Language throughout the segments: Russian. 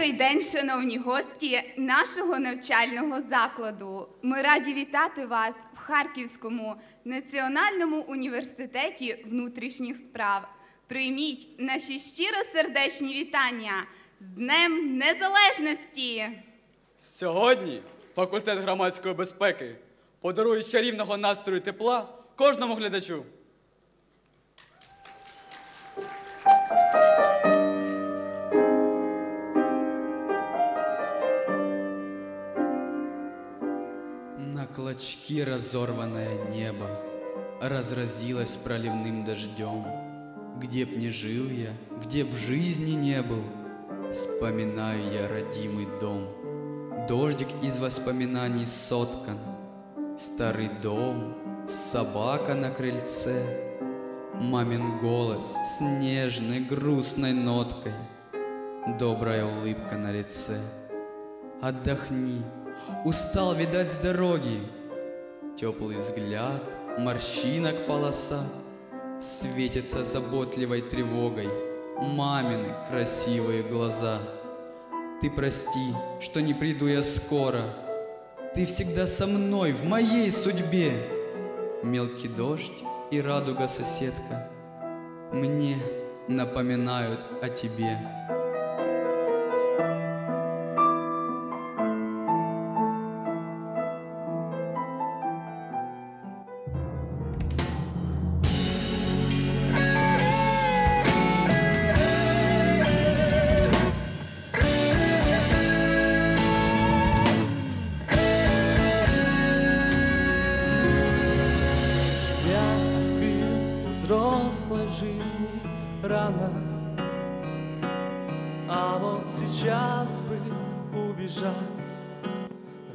Добрий день, шановні гості нашого навчального закладу. Ми раді вітати вас в Харківському національному університеті внутрішніх справ. Прийміть наші щиро сердечні вітання з Днем Незалежності! Сьогодні факультет громадської безпеки подарує чарівного настрою тепла кожному глядачу. Клочки разорванное небо Разразилось проливным дождем. Где б не жил я, где б жизни не был, Вспоминаю я родимый дом. Дождик из воспоминаний соткан, Старый дом, собака на крыльце, Мамин голос с нежной грустной ноткой, Добрая улыбка на лице. Отдохни, устал, видать, с дороги. Теплый взгляд, морщинок полоса Светится заботливой тревогой Мамины красивые глаза. Ты прости, что не приду я скоро, Ты всегда со мной в моей судьбе. Мелкий дождь и радуга соседка Мне напоминают о тебе. Взрослой жизни рано. А вот сейчас бы убежать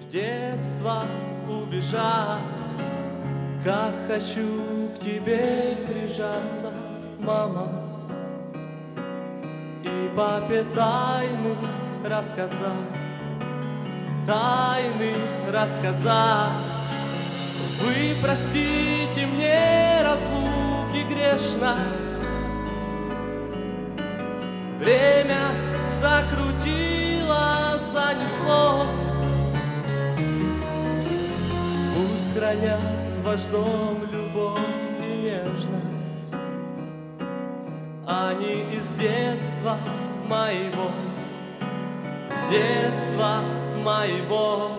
В детство убежать. Как хочу к тебе прижаться, мама И папе тайны рассказать Тайны рассказать. Вы простите мне разлуки грешность Время закрутило, занесло. Пусть хранят ваш дом любовь и нежность. Они из детства моего Детства моего.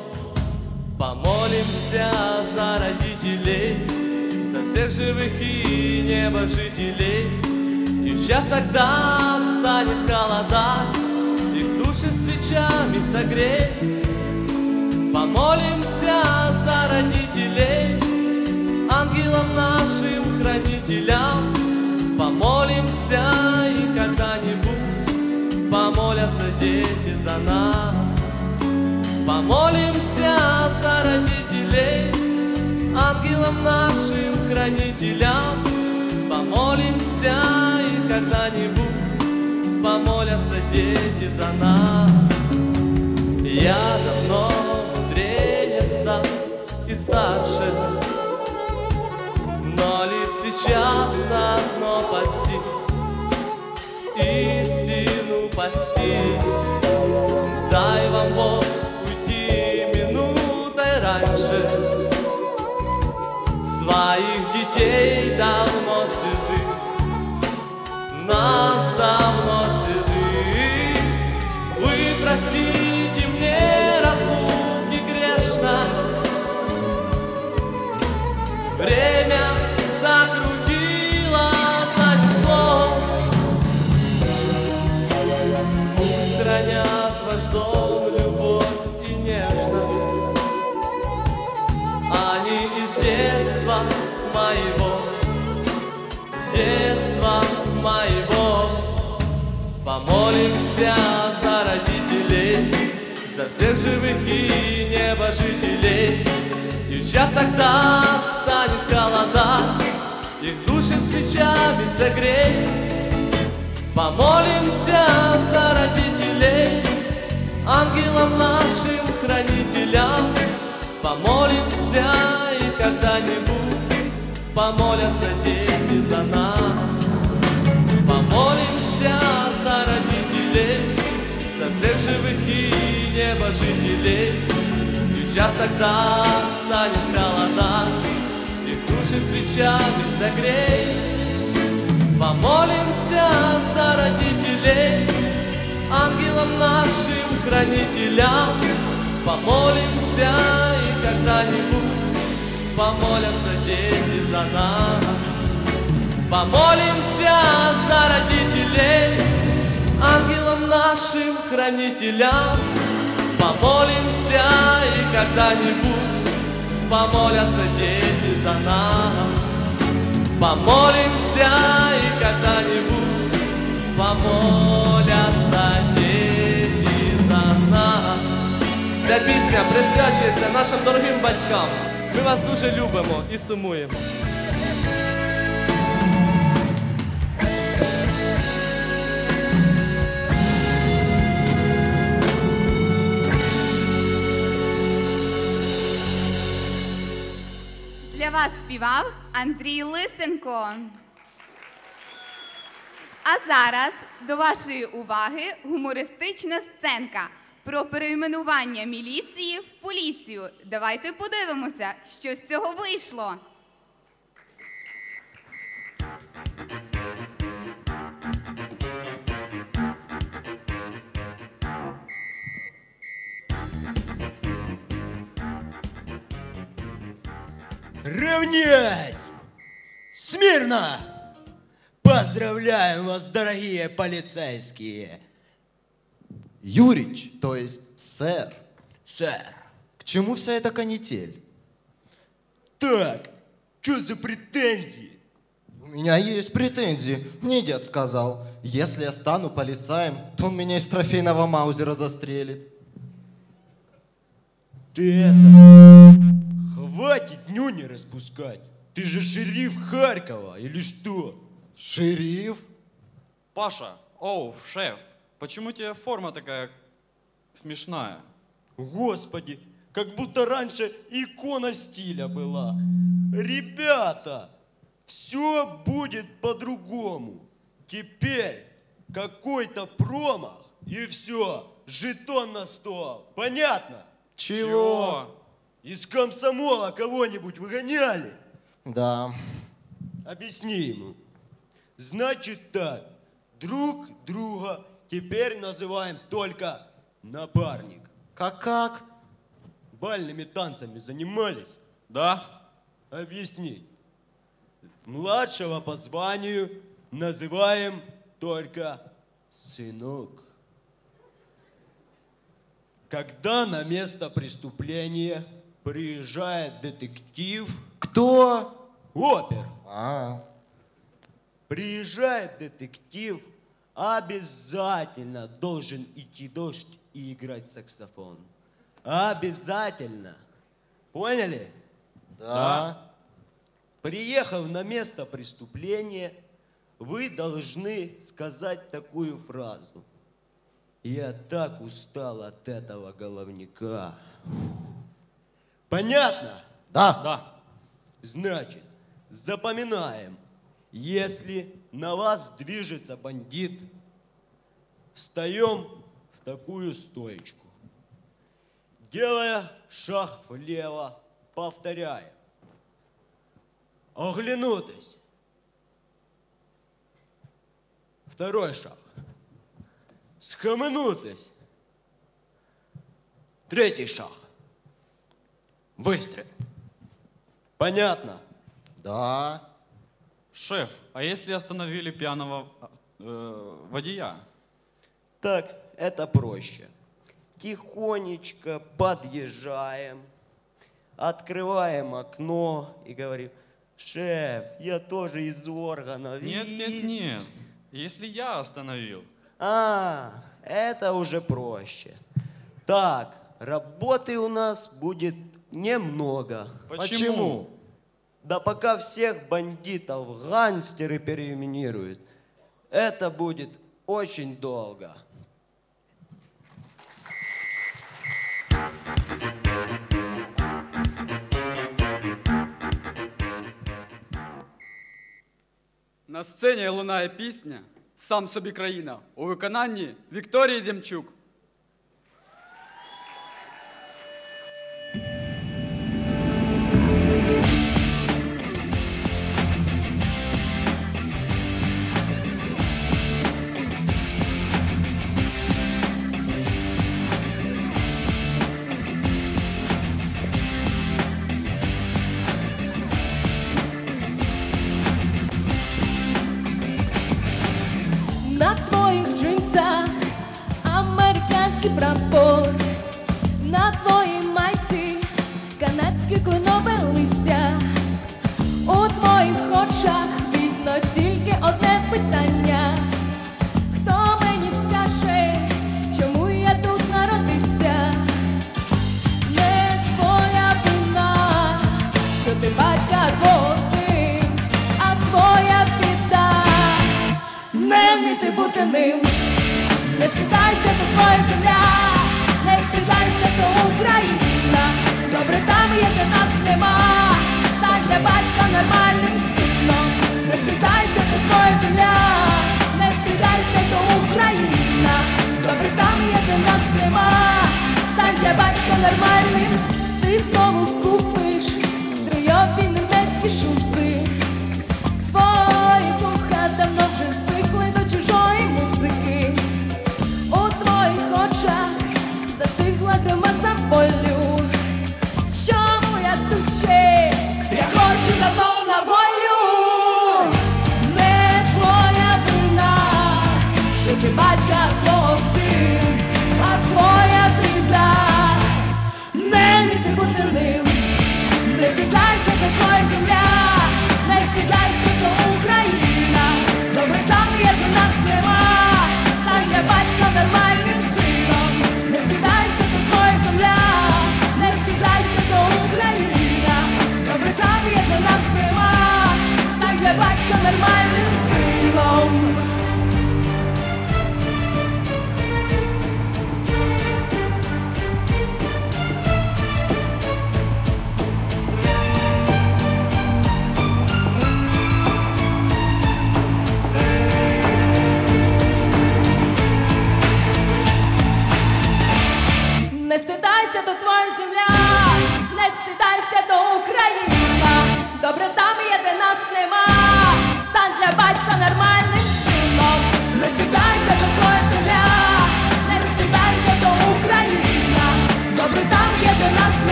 Помолимся за родителей, всех живых и небожителей. И сейчас, когда станет холодать, их души свечами согреть. Помолимся за родителей, дети за нас. Я давно мудрее стал и старше, но ли сейчас одно пасти, истину пасти. Помолимся за родителей За всех живых и небожителей И сейчас, когда станет холода Их души свечами согреть Помолимся за родителей, ангелам нашим хранителям. Помолимся и когда-нибудь помолятся дети за нас. Помолимся родителей, за всех живых и небожителей. И час тогда станет холода, и души свечами согрей. Помолимся за родителей, ангелам нашим хранителям. Помолимся и когда-нибудь помолятся дети за нас. Помолимся за родителей, ангелам нашим хранителям. Помолимся и когда-нибудь помолятся дети за нас. Помолимся и когда-нибудь помолятся дети за нас. Ця пісня присвячується нашим дорогим батькам. Ми вас дуже любимо і сумуємо. Вас співав Андрій Лисенко. А зараз до вашої уваги гумористична сценка про перейменування міліції в поліцію. Давайте подивимося, що з цього вийшло. Равняйсь! Смирно! Поздравляем вас, дорогие полицейские! Юрич, то есть сэр, Сэр, к чему вся эта канитель? так, что за претензии? У меня есть претензии. Мне дед сказал, если я стану полицаем, то он меня из трофейного маузера застрелит. Ты это... Хватит нюни распускать. Ты же шериф Харькова или что? Шериф? Паша, оу, шеф, почему у тебя форма такая смешная? Господи, как будто раньше икона стиля была. Ребята, все будет по-другому. Теперь какой-то промах и все, жетон на стол. Понятно? Чего? Из комсомола кого-нибудь выгоняли? Да. Объясни ему. Значит так, друг друга теперь называем только напарник. Как-как? Бальными танцами занимались? Да? Объясни. Младшего по званию называем только сынок. Когда на место преступления приезжает детектив, Кто? опер, А, приезжает детектив, обязательно должен идти дождь и играть саксофон. Обязательно. Поняли? да. Приехав на место преступления, вы должны сказать такую фразу. Я так устал от этого головника. Понятно? Да. Да. Значит, запоминаем. Если на вас движется бандит, встаем в такую стоечку. Делая шаг влево, повторяем. Оглянутись. Второй шаг. Схаменутись. Третий шаг. Выстрел. Понятно? Да. Шеф, а если остановили пьяного э, водия? Так, это проще. Тихонечко подъезжаем, открываем окно и говорим, шеф, я тоже из органов. Нет, нет, нет. Если я остановил. А, это уже проще. Так, работы у нас будет немного. Почему? Да пока всех бандитов гангстеры переименируют, это будет очень долго. На сцені лунає пісня Сам собі країна у виконанні Вікторії Демчук. канадський прапор на твоїй майці, канадське кленове листя. У твоїх очах видно тільки одне питання. Найстридаєшся, це твоя земля, найстридаєшся, то Україна, добре там є, де нас нема.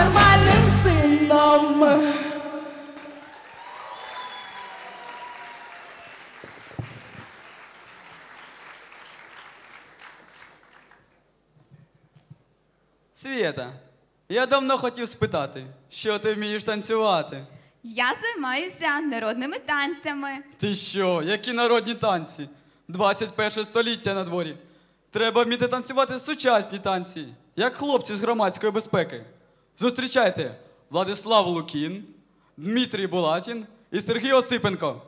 нормальним сином. Свєта, я давно хотів спитати, що ти вмієш танцювати. Я займаюся народними танцями. Ти що? Які народні танці? 21 століття на дворі. Треба вміти танцювати сучасні танці, як хлопці з громадської безпеки. Зустрічайте Владислав Лукін, Дмитрій Булатін і Сергій Осипенко.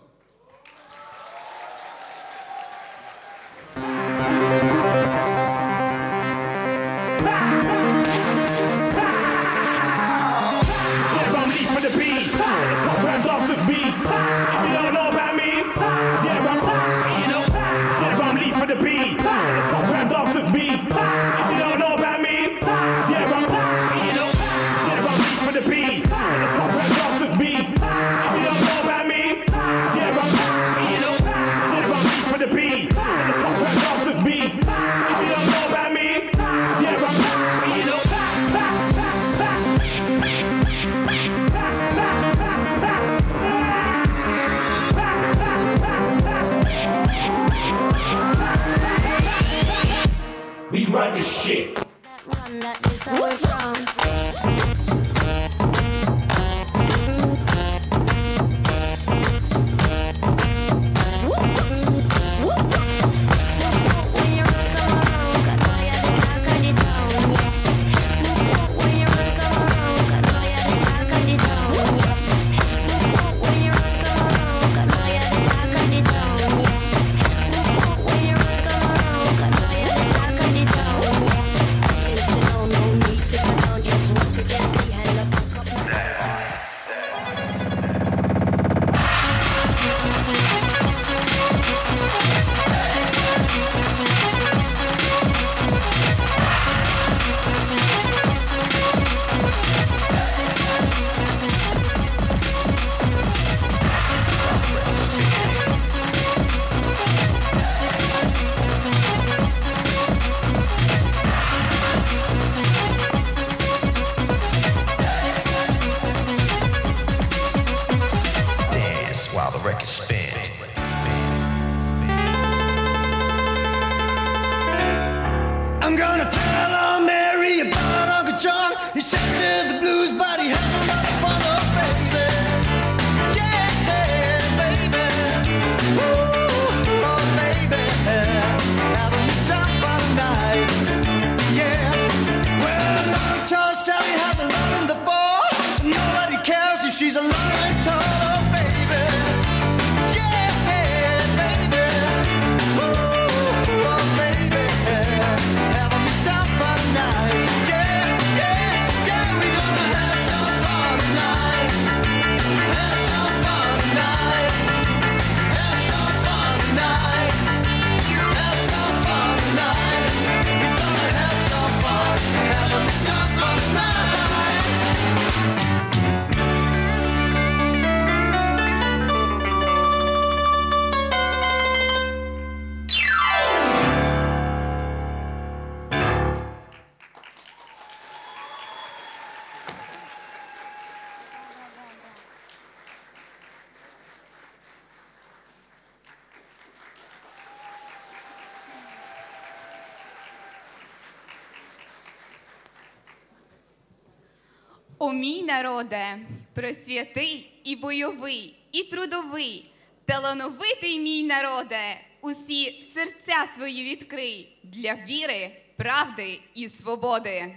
Мій народе, просвятий і бойовий, і трудовий, талановитий мій народе, усі серця свої відкрий для віри, правди і свободи.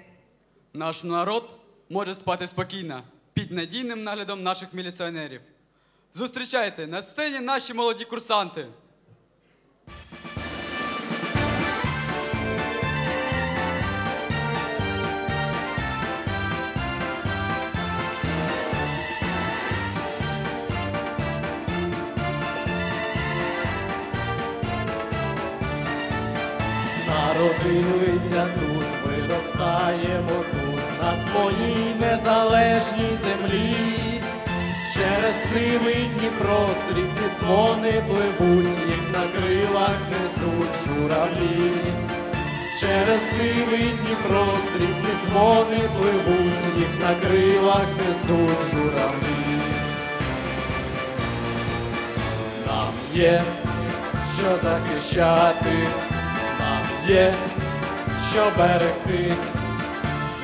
Наш народ може спати спокійно під надійним наглядом наших міліціонерів. Зустрічайте на сцені наші молоді курсанти. Народилися тут, виростаємо тут, на своїй незалежній землі. Через сивий Дніпро срібні дзвони пливуть, їх на крилах несуть журавлі. Через сивий Дніпро срібні дзвони пливуть, їх на крилах несуть журавлі. Нам є що захищати, є що берегти.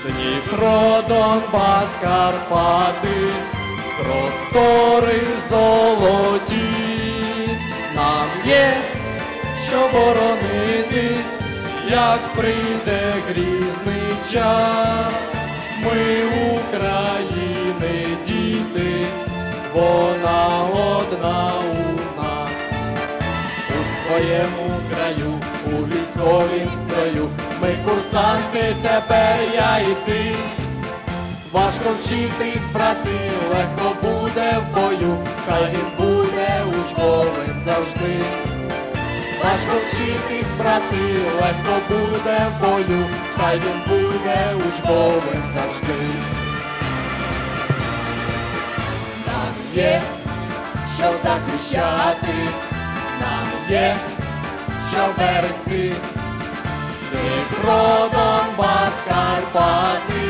Дніпро, Донбас, Карпати, простори золоті, нам є що боронити, як прийде грізний час. Ми України діти, вона одна у нас у своєму краю, у військовім строю. Ми курсанти, тепер я і ти. Важко вчитись, брати, легко буде в бою, хай він буде учбовим завжди. Важко вчитись, брати, легко буде в бою, хай він буде учбовим завжди. Нам є що захищати, нам є що берегти. Дніпро, Донбас, Карпати,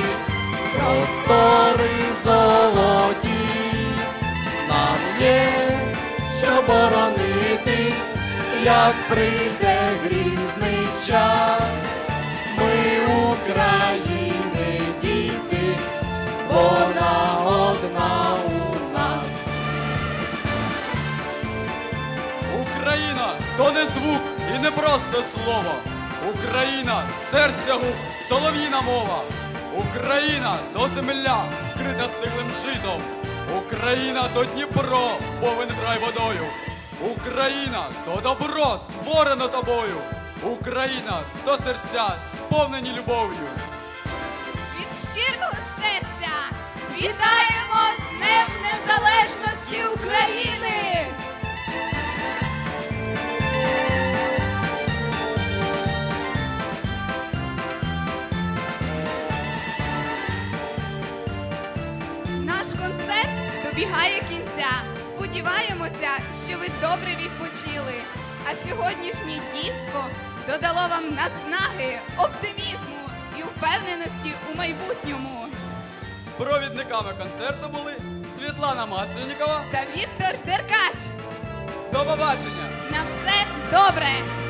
простори золоті, нам є що боронити, як прийде грізний час. Не просто слово. Україна серця губ, солов'їна мова. Україна то земля, вкрита стиглим житом. Україна то Дніпро, повен край водою. Україна то добро, творено тобою. Україна то серця, сповнені любов'ю. Від щирого серця вітаємо з Днем Незалежності сьогоднішнє дійство додало вам наснаги, оптимізму і впевненості у майбутньому. Провідниками концерту були Світлана Масленікова. Та Віктор Деркач. До побачення! На все добре!